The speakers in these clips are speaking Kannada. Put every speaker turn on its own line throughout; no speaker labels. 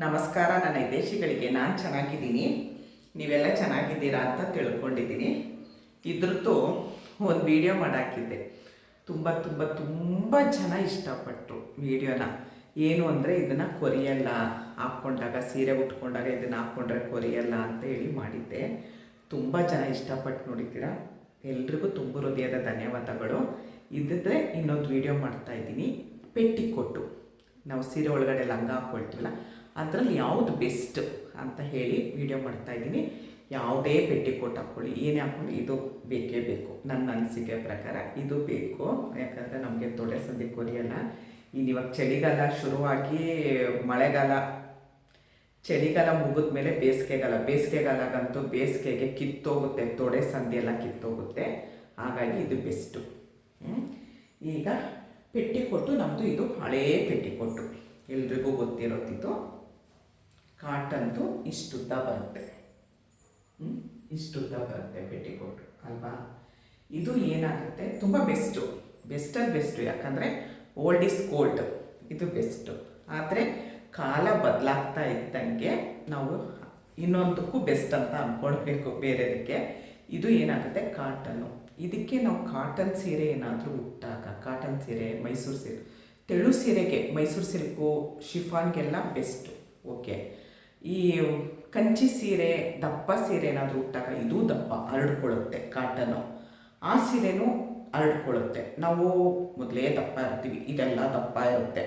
ನಮಸ್ಕಾರ, ನನ್ನ ವಿದೇಶಿಗಳಿಗೆ ನಾನು ಚೆನ್ನಾಗಿದ್ದೀನಿ. ನೀವೆಲ್ಲ ಚೆನ್ನಾಗಿದ್ದೀರಾ ಅಂತ ತಿಳ್ಕೊಂಡಿದ್ದೀನಿ. ಇದ್ರದ್ದು ಒಂದು ವಿಡಿಯೋ ಮಾಡಾಕಿದ್ದೆ. ತುಂಬ ತುಂಬ ತುಂಬ ಜನ ಇಷ್ಟಪಟ್ಟರು ವಿಡಿಯೋನ ಏನು ಅಂದರೆ ಇದನ್ನು ಕೊರಿಯಲ್ಲ, ಹಾಕ್ಕೊಂಡಾಗ, ಸೀರೆ ಉಟ್ಕೊಂಡಾಗ ಇದನ್ನು ಹಾಕ್ಕೊಂಡ್ರೆ ಕೊರಿಯಲ್ಲ ಅಂತ ಹೇಳಿ ಮಾಡಿದ್ದೆ. ತುಂಬ ಜನ ಇಷ್ಟಪಟ್ಟು ನೋಡಿದ್ದೀರಾ? ಎಲ್ರಿಗೂ ತುಂಬ ಹೃದಯದ ಧನ್ಯವಾದಗಳು. ಇದ್ದಿದ್ರೆ ಇನ್ನೊಂದು ವಿಡಿಯೋ ಮಾಡ್ತಾ ಇದ್ದೀನಿ. ಪೆಟ್ಟಿಕೊಟ್ಟು. ನಾವು ಸೀರೆ ಒಳಗಡೆ ಲಂಗ ಹಾಕ್ಕೊಳ್ತೀವಲ್ಲ ಅದರಲ್ಲಿ ಯಾವುದು ಬೆಸ್ಟ್ ಅಂತ ಹೇಳಿ ವಿಡಿಯೋ ಮಾಡ್ತಾ ಇದ್ದೀನಿ. ಯಾವುದೇ ಪೆಟ್ಟಿಕೋಟ್ ಹಾಕ್ಕೊಳ್ಳಿ, ಏನೇ ಹಾಕ್ಕೊಳ್ಳಿ, ಇದು ಬೇಕೇ ಬೇಕು. ನನ್ನ ಅನಿಸಿಕೆ ಪ್ರಕಾರ ಇದು ಬೇಕು. ಯಾಕಂದರೆ ನಮಗೆ ತೊಡೆ ಸಂದಿ ಕೊರಿಯಲ್ಲ. ಇನ್ನು ಇವಾಗ ಚಳಿಗಾಲ ಶುರುವಾಗಿ ಮಳೆಗಾಲ, ಚಳಿಗಾಲ ಮುಗಿದ ಮೇಲೆ ಬೇಸಿಗೆಗಾಲ, ಬೇಸಿಗೆಗಾಲಗಂತೂ ಬೇಸಿಗೆಗೆ ಕಿತ್ತೋಗುತ್ತೆ, ತೊಡೆ ಸಂದಿ ಎಲ್ಲ ಕಿತ್ತೋಗುತ್ತೆ. ಹಾಗಾಗಿ ಇದು ಬೆಸ್ಟು? ಈಗ ಪೆಟ್ಟಿಕೊಟ್ಟು ನಮ್ಮದು ಇದು ಹಳೇ ಪೆಟ್ಟಿಕೊಟ್ಟು ಎಲ್ರಿಗೂ ಗೊತ್ತಿರೋದಿದ್ದು ಕಾಟನ್ದು ಇಷ್ಟುದ್ದ ಬರುತ್ತೆ? ಇಷ್ಟುದ್ದ ಬರುತ್ತೆ ಪೆಟಿಕೋಟ್ ಅಲ್ವಾ? ಇದು ಏನಾಗುತ್ತೆ? ತುಂಬ ಬೆಸ್ಟು ಬೆಸ್ಟಲ್ಲಿ ಬೆಸ್ಟು ಯಾಕಂದರೆ ಓಲ್ಡ್ ಇಸ್ ಕೋಲ್ಡ್ ಇದು ಬೆಸ್ಟು ಆದರೆ ಕಾಲ ಬದಲಾಗ್ತಾ ಇದ್ದಂಗೆ ನಾವು ಇನ್ನೊಂದಕ್ಕೂ ಬೆಸ್ಟ್ ಅಂತ ಅಂದ್ಕೊಳ್ಬೇಕು ಬೇರೆದಕ್ಕೆ. ಇದು ಏನಾಗುತ್ತೆ? ಕಾಟನ್ನು. ಇದಕ್ಕೆ ನಾವು ಕಾಟನ್ ಸೀರೆ ಏನಾದರೂ ಉಟ್ಟಾಗ, ಕಾಟನ್ ಸೀರೆ, ಮೈಸೂರು ಸೀರೆ, ತೆಳು ಸೀರೆಗೆ, ಮೈಸೂರು ಸಿಲ್ಕು, ಶಿಫಾನ್ಗೆಲ್ಲ ಬೆಸ್ಟು ಓಕೆ ಈ ಕಂಚಿ ಸೀರೆ, ದಪ್ಪ ಸೀರೆ ಏನಾದರೂ ಉಟ್ಟಾಗ ಇದು ದಪ್ಪ ಹರಡ್ಕೊಳ್ಳುತ್ತೆ ಕಾಟನು ಆ ಸೀರೆನೂ ಹರಡ್ಕೊಳ್ಳುತ್ತೆ ನಾವು ಮೊದಲೇ ದಪ್ಪ ಇರ್ತೀವಿ, ಇದೆಲ್ಲ ದಪ್ಪ ಇರುತ್ತೆ.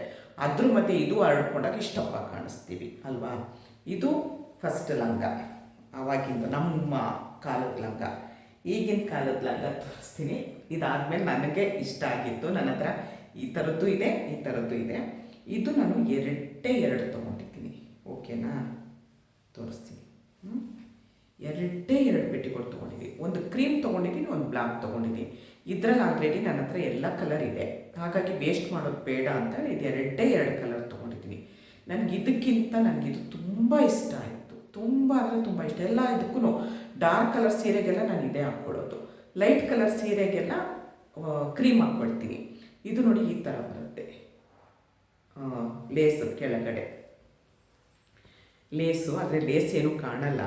ಅದ್ರ ಮಧ್ಯೆ ಇದು ಹರಡ್ಕೊಂಡಾಗ ಇಷ್ಟಪ್ಪ ಕಾಣಿಸ್ತೀವಿ, ಅಲ್ವಾ? ಇದು ಫಸ್ಟ್ ಲಂಗ, ಆವಾಗಿಂದ ನಮ್ಮ ಕಾಲದ ಲಂಗ. ಈಗಿನ ಕಾಲದ ಲಂಗ ತೋರಿಸ್ತೀನಿ. ಇದಾದಮೇಲೆ ನನಗೆ ಇಷ್ಟ ಆಗಿತ್ತು ನನ್ನ ಹತ್ರ ಈ ಥರದ್ದು ಇದೆ, ಈ ಥರದ್ದು ಇದೆ. ಇದು ನಾನು ಎರಡೇ ಎರಡು ತೊಗೊಂಡಿದ್ದೀನಿ. ಓಕೆನಾ? ತೋರಿಸ್ತೀನಿ. ಹ್ಞೂ ಎರಡೇ ಎರಡು ಪೆಟ್ಟಿಗಳು ತೊಗೊಂಡಿದ್ದೀನಿ ಒಂದು ಕ್ರೀಮ್ ತೊಗೊಂಡಿದ್ದೀನಿ, ಒಂದು ಬ್ಲ್ಯಾಕ್ ತೊಗೊಂಡಿದ್ದೀನಿ. ಇದರಲ್ಲಿ ಆಲ್ರೆಡಿ ನನ್ನ ಹತ್ರ ಎಲ್ಲ ಕಲರ್ ಇದೆ. ಹಾಗಾಗಿ ವೇಸ್ಟ್ ಮಾಡೋದು ಬೇಡ ಅಂತ ಇದು ಎರಡೇ ಎರಡು ಕಲರ್ ತೊಗೊಂಡಿದ್ದೀನಿ. ನನಗೆ ಇದಕ್ಕಿಂತ ನನಗಿದು ತುಂಬ ಇಷ್ಟ ಆಯಿತು. ತುಂಬ ಅಂದರೆ ತುಂಬ ಇಷ್ಟ. ಎಲ್ಲ ಇದಕ್ಕೂ ಡಾರ್ಕ್ ಕಲರ್ ಸೀರೆಗೆಲ್ಲ ನಾನು ಇದೇ ಹಾಕ್ಕೊಳ್ಳೋದು. ಲೈಟ್ ಕಲರ್ ಸೀರೆಗೆಲ್ಲ ಕ್ರೀಮ್ ಹಾಕ್ಕೊಳ್ತೀನಿ. ಇದು ನೋಡಿ ಈ ಥರ ಬರುತ್ತೆ. ಲೇಸ್ ಕೆಳಗಡೆ. ಲೇಸು, ಆದರೆ ಲೇಸ್ ಏನು ಕಾಣಲ್ಲ.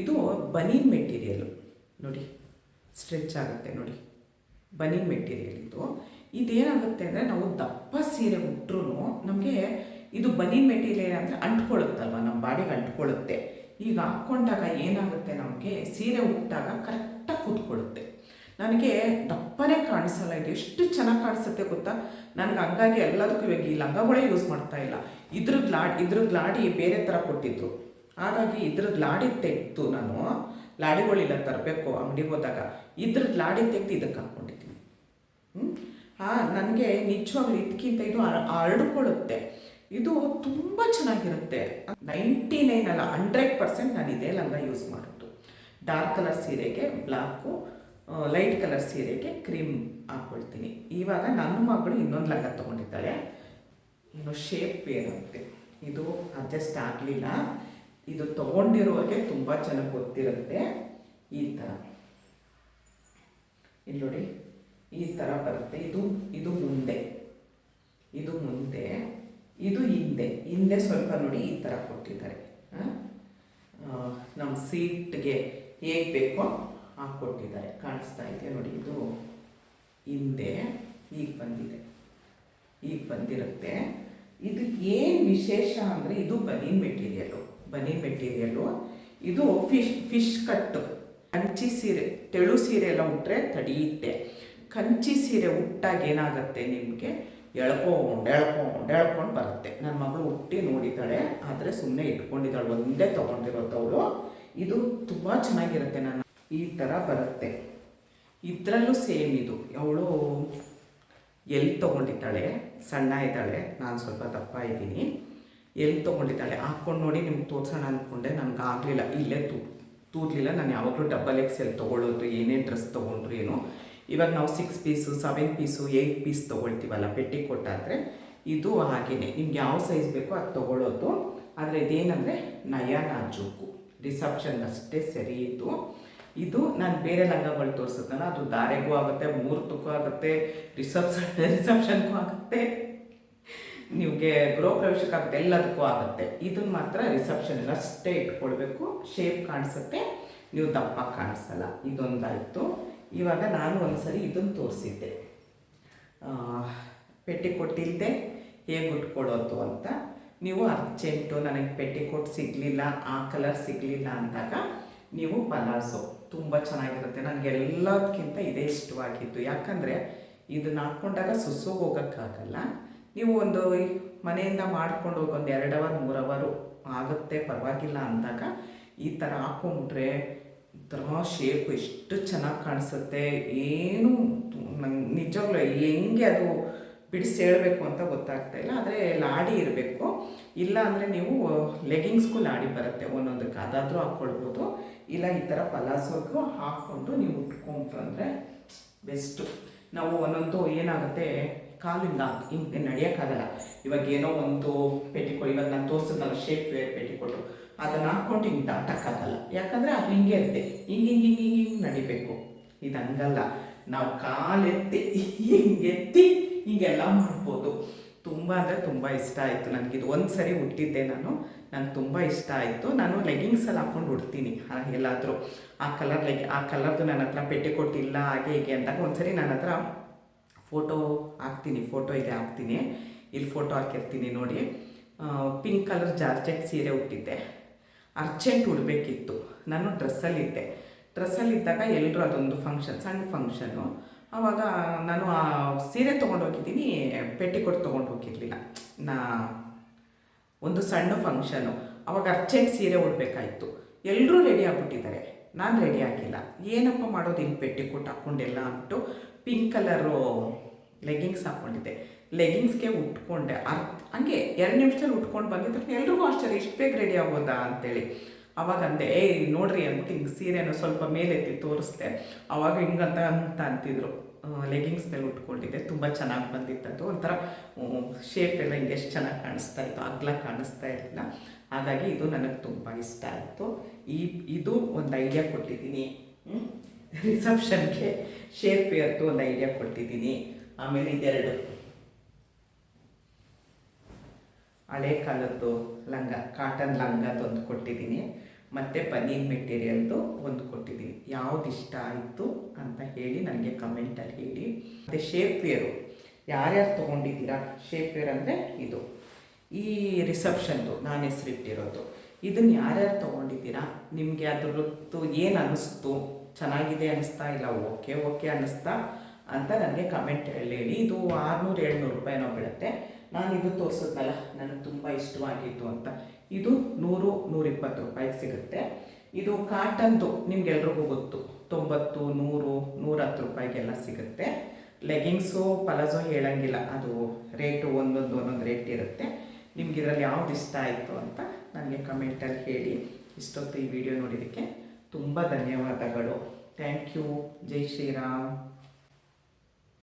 ಇದು ಬನೀನ್ ಮೆಟೀರಿಯಲು. ನೋಡಿ, ಸ್ಟ್ರೆಚ್ ಆಗುತ್ತೆ ನೋಡಿ. ಬನೀನ್ ಮೆಟೀರಿಯಲ್ ಇದು. ಇದೇನಾಗುತ್ತೆ ಅಂದರೆ ನಾವು ದಪ್ಪ ಸೀರೆ ಉಟ್ರೂ ನಮಗೆ ಇದು ಬನೀನ್ ಮೆಟೀರಿಯಲ್ ಅಂದರೆ ಅಂಟ್ಕೊಳ್ಳುತ್ತಲ್ವ, ನಮ್ಮ ಬಾಡಿಗೆ ಅಂಟ್ಕೊಳ್ಳುತ್ತೆ. ಈಗ ಹಾಕ್ಕೊಂಡಾಗ ಏನಾಗುತ್ತೆ ನಮಗೆ? ಸೀರೆ ಉಟ್ಟಾಗ ಕರೆಕ್ಟಾಗಿ ಕೂತ್ಕೊಳ್ಳುತ್ತೆ. ನನಗೆ ದಪ್ಪನೇ ಕಾಣಿಸಲ್ಲ, ಇದು ಎಷ್ಟು ಚೆನ್ನಾಗಿ ಕಾಣಿಸುತ್ತೆ ಗೊತ್ತಾ? ನನಗೆ ಹಂಗಾಗಿ ಎಲ್ಲದಕ್ಕೂ ಇವಾಗ ಈ ಲಂಗಗಳೇ ಯೂಸ್ ಮಾಡ್ತಾ ಇಲ್ಲ. ಇದ್ರ ಲಾಡಿ ಇದ್ರ ಲಾಡಿ ಬೇರೆ ಥರ ಕೊಟ್ಟಿದ್ರು. ಹಾಗಾಗಿ ಇದ್ರ ಲಾಡಿ ತೆಗೆದು ನಾನು ಲಾಡಿಗಳಿಲ್ಲ ತರಬೇಕು ಅಂಗಡಿಗೆ ಹೋದಾಗ. ಇದ್ರ ಲಾಡಿ ತೆಗೆದು ಇದಕ್ಕೆ ಹಾಕ್ಕೊಂಡಿದ್ದೀನಿ ಹ್ಞೂ ಹಾಂ ನನಗೆ ನಿಜವಾಗ್ಲೂ ಇದಕ್ಕಿಂತ ಇದು ಹರ- ಹರಡ್ಕೊಳ್ಳುತ್ತೆ ಇದು ತುಂಬ ಚೆನ್ನಾಗಿರುತ್ತೆ. ನೈಂಟಿ ನೈನ್ ಅಲ್ಲ, ಹಂಡ್ರೆಡ್ ಪರ್ಸೆಂಟ್ ನಾನು ಇದೇ ಲಂಗ ಯೂಸ್ ಮಾಡೋದು. ಡಾರ್ಕ್ ಕಲರ್ ಸೀರೆಗೆ ಬ್ಲಾಕು ಲೈಟ್ ಕಲರ್ ಸೀರೆಗೆ ಕ್ರೀಮ್ ಹಾಕ್ಕೊಳ್ತೀನಿ. ಇವಾಗ ನನ್ನ ಮಗಳು ಇನ್ನೊಂದು ಲಂಗ ತೊಗೊಂಡಿದ್ದಾಳೆ. ಇನ್ನು ಶೇಪ್ ಏನಂತೆ ಇದು ಅಡ್ಜಸ್ಟ್ ಆಗಲಿಲ್ಲ. ಇದು ತೊಗೊಂಡಿರೋರಿಗೆ ತುಂಬ ಚೆನ್ನಾಗಿ ಗೊತ್ತಿರುತ್ತೆ. ಈ ಥರ ಇಲ್ಲಿ ನೋಡಿ, ಈ ಥರ ಬರುತ್ತೆ. ಇದು ಇದು ಮುಂದೆ. ಇದು ಮುಂದೆ. ಇದು ಹಿಂದೆ. ಹಿಂದೆ ಸ್ವಲ್ಪ ನೋಡಿ ಈ ಥರ ಕೊಟ್ಟಿದ್ದಾರೆ. ನಮ್ಮ ಸೀಟ್ಗೆ ಹೇಗೆ ಬೇಕೋ ಹಾಗೆ ಕೊಟ್ಟಿದ್ದಾರೆ ಕಾಣಿಸ್ತಾ ಇದೆ ನೋಡಿ ಇದು. ಹಿಂದೆ ಈಗ ಬಂದಿದೆ. ಈಗ ಬಂದಿರುತ್ತೆ. ಇದು ಏನು ವಿಶೇಷ ಅಂದರೆ ಇದು ಬನೀನ್ ಮೆಟೀರಿಯಲ್. ಬನೀನ್ ಮೆಟೀರಿಯಲು. ಇದು ಫಿಶ್ ಫಿಶ್ ಕಟ್ಟು ಕಂಚಿ ಸೀರೆ, ತೆಳು ಸೀರೆ ಎಲ್ಲ ಉಟ್ಟರೆ ತಡೆಯುತ್ತೆ. ಕಂಚಿ ಸೀರೆ ಉಟ್ಟಾಗ ಏನಾಗುತ್ತೆ ನಿಮಗೆ? ಎಳ್ಕೊಂಡು ಎಳ್ಕೊಂಡು ಎಳ್ಕೊಂಡು ಬರುತ್ತೆ. ನನ್ನ ಮಗಳು ಹುಟ್ಟಿ ನೋಡಿದ್ದಾಳೆ, ಆದರೆ ಸುಮ್ಮನೆ ಇಟ್ಕೊಂಡಿದ್ದಾಳೆ, ಒಂದೇ ತೊಗೊಂಡಿರೋದು ಅವಳು. ಇದು ತುಂಬ ಚೆನ್ನಾಗಿರುತ್ತೆ ನನ್ನ ಈ ಥರ ಬರುತ್ತೆ. ಇದರಲ್ಲೂ ಸೇಮ್ ಇದು. ಅವಳು ಎಲ್ಲಿ ತೊಗೊಂಡಿದ್ದಾಳೆ, ಸಣ್ಣ ಇದ್ದಾಳೆ, ನಾನು ಸ್ವಲ್ಪ ದಪ್ಪ ಇದ್ದೀನಿ. ಎಲ್ಲಿ ತೊಗೊಂಡಿದ್ದಾಳೆ ಹಾಕ್ಕೊಂಡು ನೋಡಿ ನಿಮ್ಗೆ ತೋರ್ಸೋಣ ಅಂದ್ಕೊಂಡೆ ನನಗೆ ಆಗಲಿಲ್ಲ. ಇಲ್ಲೇ ತೂ, ತೂರ್ಲಿಲ್ಲ. ನಾನು ಯಾವಾಗಲೂ ಡಬಲ್ ಎಕ್ಸ್ ಎಲ್ ತೊಗೊಳ್ಳೋದು ಏನೇ ಡ್ರೆಸ್ ತೊಗೊಂಡ್ರು ಏನು. ಇವಾಗ ನಾವು six piece seven piece eight piece ತೊಗೊಳ್ತೀವಲ್ಲ, ಪೆಟ್ಟಿ ಕೊಟ್ಟಾದರೆ, ಇದು ಹಾಗೇ ನಿಮ್ಗೆ ಯಾವ ಸೈಜ್ ಬೇಕೋ ಅದು ತೊಗೊಳ್ಳೋದು ಆದರೆ ಇದೇನಂದರೆ ನಯ ನಾಜೂಕು ರಿಸೆಪ್ಷನ್ ಅಷ್ಟೇ ಸರಿ ಇತ್ತು ಇದು ನಾನು ಬೇರೆ ಲಂಗಗಳು ತೋರಿಸುತ್ತಲ್ಲ, ಅದು ದಾರೆಗೂ ಆಗುತ್ತೆ ಮುಹೂರ್ತಕ್ಕೂ ಆಗುತ್ತೆ ರಿಸೆಪ್ಷನ್ ರಿಸೆಪ್ಷನ್ಗೂ ಆಗುತ್ತೆ, ನಿಮಗೆ ಗೃಹ ಪ್ರವೇಶಕ್ಕಾಗುತ್ತೆ ಎಲ್ಲದಕ್ಕೂ ಆಗುತ್ತೆ. ಇದನ್ನ ಮಾತ್ರ ರಿಸೆಪ್ಷನ್ ಅಷ್ಟೇ ಇಟ್ಕೊಳ್ಬೇಕು ಶೇಪ್ ಕಾಣಿಸುತ್ತೆ, ನೀವು ದಪ್ಪ ಕಾಣಿಸಲ್ಲ. ಇದೊಂದಾಯಿತು. ಇವಾಗ ನಾನು ಒಂದ್ಸರಿ ಇದನ್ನು ತೋರಿಸಿದ್ದೆ. ಪೆಟ್ಟಿ ಕೊಟ್ಟಿಲ್ಲದೆ ಹೇಗೆ ಉಟ್ಕೊಳ್ಳೋದು ಅಂತ. ನೀವು ಅರ್ಜೆಂಟು ನನಗೆ ಪೆಟ್ಟಿ ಕೊಟ್ಟು ಸಿಗಲಿಲ್ಲ, ಆ ಕಲರ್ ಸಿಗಲಿಲ್ಲ ಅಂದಾಗ ನೀವು ಪಲಾಸು ತುಂಬ ಚೆನ್ನಾಗಿರುತ್ತೆ. ನನಗೆ ಎಲ್ಲದಕ್ಕಿಂತ ಇದೇ ಇಷ್ಟವಾಗಿತ್ತು ಯಾಕಂದರೆ ಇದನ್ನ ಹಾಕ್ಕೊಂಡಾಗ ಸುಸ್ಸೋಗಿ ಹೋಗೋಕ್ಕಾಗಲ್ಲ. ನೀವು ಒಂದು ಮನೆಯಿಂದ ಮಾಡ್ಕೊಂಡು ಹೋಗಿ ಒಂದು ಎರಡು ಅವರ್, ಮೂರು ಅವರು ಆಗುತ್ತೆ, ಪರವಾಗಿಲ್ಲ ಅಂದಾಗ ಈ ಥರ ಹಾಕೊಂಡ್ರೆ ಒಂಥರ ಶೇಪ್ ಎಷ್ಟು ಚೆನ್ನಾಗಿ ಕಾಣಿಸುತ್ತೆ. ಏನು ನಂಗೆ ನಿಜವಾಗ್ಲೂ ಹೆಂಗೆ ಅದು ಬಿಡಿಸಿ ಹೇಳಬೇಕು ಅಂತ ಗೊತ್ತಾಗ್ತಾ ಇಲ್ಲ, ಆದರೆ ಲಾಡಿ ಇರಬೇಕು. ಇಲ್ಲ ಅಂದರೆ ನೀವು ಲೆಗಿಂಗ್ಸ್ಗೂ ಲಾಡಿ ಬರುತ್ತೆ, ಒಂದೊಂದಕ್ಕೆ. ಅದಾದರೂ ಹಾಕ್ಕೊಳ್ಬೋದು. ಇಲ್ಲ ಈ ಥರ ಪಲಾಸೋಗೂ ಹಾಕ್ಕೊಂಡು ನೀವು ಉಟ್ಕೊಂಡ್ರೆ ಬೆಸ್ಟು. ನಾವು ಒಂದೊಂದು ಏನಾಗುತ್ತೆ, ಕಾಲಿಂದ ಹಿಂಗೆ ನಡೆಯೋಕ್ಕಾಗಲ್ಲ. ಇವಾಗ ಏನೋ ಒಂದು ಪೆಟ್ಟಿಕೊಟ್ಟು ಇವಾಗ ನಾನು ತೋರಿಸಿದ್ನಲ್ಲ ಶೇಪ್ ವೇರ್ ಪೆಟ್ಟಿಕೊಟ್ಟು ಅದನ್ನು ಹಾಕ್ಕೊಂಡು ಹಿಂಗೆ ದಾಟಕ್ಕಾಗಲ್ಲ. ಯಾಕಂದರೆ ಅದು ಹಿಂಗೆ ಇರುತ್ತೆ. ಹಿಂಗೆ ಹಿಂಗೆ ಹಿಂಗೆ ಹಿಂಗೆ ಹಿಂಗೆ ನಡಿಬೇಕು. ಇದು ಹಂಗಲ್ಲ. ನಾವು ಕಾಲೆತ್ತಿ ಹಿಂಗೆತ್ತಿ ಹೀಗೆಲ್ಲ ಮಾಡ್ಬೋದು. ತುಂಬ ಅಂದರೆ ತುಂಬ ಇಷ್ಟ ಆಯಿತು ನನಗಿದು ಒಂದು ಸರಿ ಹುಟ್ಟಿದ್ದೆ ನಾನು. ನಂಗೆ ತುಂಬ ಇಷ್ಟ ಆಯಿತು. ನಾನು ಲೆಗಿಂಗ್ಸಲ್ಲಿ ಹಾಕ್ಕೊಂಡು ಉಡ್ತೀನಿ. ಎಲ್ಲಾದರೂ. ಆ ಕಲರ್ ಲೆಗ್ ಆ ಕಲರ್ದು ನನ್ನ ಹತ್ರ ಪೆಟ್ಟೆ ಕೊಟ್ಟಿಲ್ಲ, ಹಾಗೆ ಹೀಗೆ ಅಂದಾಗ ಒಂದ್ಸರಿ ನನ್ನ ಹತ್ರ ಫೋಟೋ ಹಾಕ್ತೀನಿ. ಫೋಟೋ ಇದೆ ಹಾಕ್ತೀನಿ. ಇಲ್ಲಿ ಫೋಟೋ ಹಾಕಿರ್ತೀನಿ ನೋಡಿ. ಪಿಂಕ್ ಕಲರ್ ಜಾರ್ಜೆಟ್ ಸೀರೆ ಉಟ್ಟಿದ್ದೆ. ಅರ್ಜೆಂಟ್ ಉಡಬೇಕಿತ್ತು. ನಾನು ಡ್ರೆಸ್ಸಲ್ಲಿದ್ದೆ ಡ್ರೆಸ್ಸಲ್ಲಿದ್ದಾಗ ಎಲ್ಲರೂ ಅದೊಂದು ಫಂಕ್ಷನ್ ಸಣ್ಣ ಫಂಕ್ಷನು ಆವಾಗ ನಾನು ಆ ಸೀರೆ ತೊಗೊಂಡೋಗಿದ್ದೀನಿ ಪೆಟ್ಟಿಕೊಟ್ಟು ತೊಗೊಂಡು ಹೋಗಿರಲಿಲ್ಲ. ನಾ ಒಂದು ಸಣ್ಣ ಫಂಕ್ಷನು ಅವಾಗ ಅರ್ಜೆಂಟ್ ಸೀರೆ ಉಡಬೇಕಾಯಿತು. ಎಲ್ಲರೂ ರೆಡಿ ಆಗ್ಬಿಟ್ಟಿದ್ದಾರೆ. ನಾನು ರೆಡಿ ಆಗಿಲ್ಲ. ಏನಪ್ಪ ಮಾಡೋದು ಇಲ್ಲಿ ಪೆಟ್ಟಿಕೊಟ್ಟು ಹಾಕ್ಕೊಂಡೆಲ್ಲ ಅಂದ್ಬಿಟ್ಟು ಪಿಂಕ್ ಕಲರು ಲೆಗಿಂಗ್ಸ್ ಹಾಕ್ಕೊಂಡಿದ್ದೆ. ಲೆಗಿಂಗ್ಸ್ಗೆ ಉಟ್ಕೊಂಡೆ. ಅರ್ ಹಂಗೆ ಎರಡು ನಿಮಿಷದಲ್ಲಿ ಉಟ್ಕೊಂಡು ಬಂದಿದ್ರೆ ಎಲ್ರಿಗೂ ಆಶ್ಚರ್ಯ, ಇಷ್ಟು ಬೇಗ ರೆಡಿ ಆಗೋದಾ ಅಂತೇಳಿ. ಅವಾಗ ಅಂದೆ, ಏ, ನೋಡ್ರಿ ಅಂತ ಹಿಂಗೆ ಸೀರೆನ ಸ್ವಲ್ಪ ಮೇಲೆತ್ತಿ ತೋರಿಸ್ದೆ. ಅವಾಗ ಹಿಂಗಂತ ಅಂತ ಅಂತಿದ್ರು. ಲೆಗಿಂಗ್ಸ್ ಮೇಲೆ ಉಟ್ಕೊಂಡಿದ್ದೆ. ತುಂಬ ಚೆನ್ನಾಗಿ ಬಂದಿತ್ತದು ಒಂಥರ ಶೇಪ್ ಎಲ್ಲ ಹಿಂಗೆ ಎಷ್ಟು ಚೆನ್ನಾಗಿ ಕಾಣಿಸ್ತಾ ಇತ್ತು. ಅಗ್ಲ ಕಾಣಿಸ್ತಾ ಇರಲಿಲ್ಲ. ಹಾಗಾಗಿ ಇದು ನನಗೆ ತುಂಬ ಇಷ್ಟ ಆಯಿತು. ಈ, ಇದು ಒಂದು ಐಡಿಯಾ ಕೊಟ್ಟಿದ್ದೀನಿ. ರಿಸೆಪ್ಷನ್ಗೆ ಶೇಪ್ ವೇರ್ದು ಒಂದು ಐಡಿಯಾ ಕೊಟ್ಟಿದ್ದೀನಿ. ಆಮೇಲೆ ಇದೆರಡು. ಹಳೆ ಕಾಲದ್ದು ಲಂಗ ಕಾಟನ್ ಲಂಗದೊಂದು ಕೊಟ್ಟಿದ್ದೀನಿ. ಮತ್ತು ಪನ್ನೀರ್ ಮೆಟೀರಿಯಲ್ದು ಒಂದು ಕೊಟ್ಟಿದ್ದೀನಿ. ಯಾವ್ದು ಇಷ್ಟ ಆಯಿತು ಅಂತ ಹೇಳಿ ನನಗೆ ಕಮೆಂಟಲ್ಲಿ ಹೇಳಿ. ಮತ್ತು ಶೇಪ್ ವೇರು ಯಾರ್ಯಾರು ತೊಗೊಂಡಿದ್ದೀರಾ? ಶೇಪ್ ವೇರ್ ಅಂದರೆ ಇದು. ಈ ರಿಸೆಪ್ಷನ್ದು ನಾನು ಹೆಸರಿಟ್ಟಿರೋದು. ಇದನ್ನು ಯಾರ್ಯಾರು ತೊಗೊಂಡಿದ್ದೀರಾ? ನಿಮಗೆ ಅದರದ್ದು ಏನು ಅನ್ನಿಸ್ತು ಚೆನ್ನಾಗಿದೆ ಅನ್ನಿಸ್ತಾ ಇಲ್ಲ? ಓಕೆ ಓಕೆ ಅನ್ನಿಸ್ತಾ ಅಂತ ನನಗೆ ಕಮೆಂಟ್ ಹೇಳಿ. ಇದು ಆರುನೂರು, ಏಳ್ನೂರು ರೂಪಾಯಿನೋ ಬೀಳುತ್ತೆ. ನಾನು ಇದು ತೋರಿಸಿದ್ನಲ್ಲ, ನನಗೆ ತುಂಬ ಇಷ್ಟವಾಗಿತ್ತು ಅಂತ. ಇದು ನೂರು, ನೂರಿಪ್ಪತ್ತು ರೂಪಾಯಿಗೆ ಸಿಗುತ್ತೆ. ಇದು ಕಾಟನ್ದು ನಿಮ್ಗೆಲ್ರಿಗೂ ಗೊತ್ತು. ತೊಂಬತ್ತು, ನೂರು, ನೂರತ್ತು ರೂಪಾಯಿಗೆಲ್ಲ ಸಿಗುತ್ತೆ. ಲೆಗಿಂಗ್ಸು ಪಲಾಜೋ ಹೇಳಂಗಿಲ್ಲ. ಅದು ರೇಟು ಒಂದೊಂದು ಒಂದೊಂದು ರೇಟ್ ಇರುತ್ತೆ. ನಿಮ್ಗೆ ಇದರಲ್ಲಿ ಯಾವ್ದು ಇಷ್ಟ ಆಯಿತು ಅಂತ ನನಗೆ ಕಮೆಂಟಲ್ಲಿ ಹೇಳಿ. ಇಷ್ಟೊತ್ತು ಈ ವಿಡಿಯೋ ನೋಡಿದ್ದಕ್ಕೆ ತುಂಬ ಧನ್ಯವಾದಗಳು. Thank you. ಜೈ ಶ್ರೀರಾಮ್.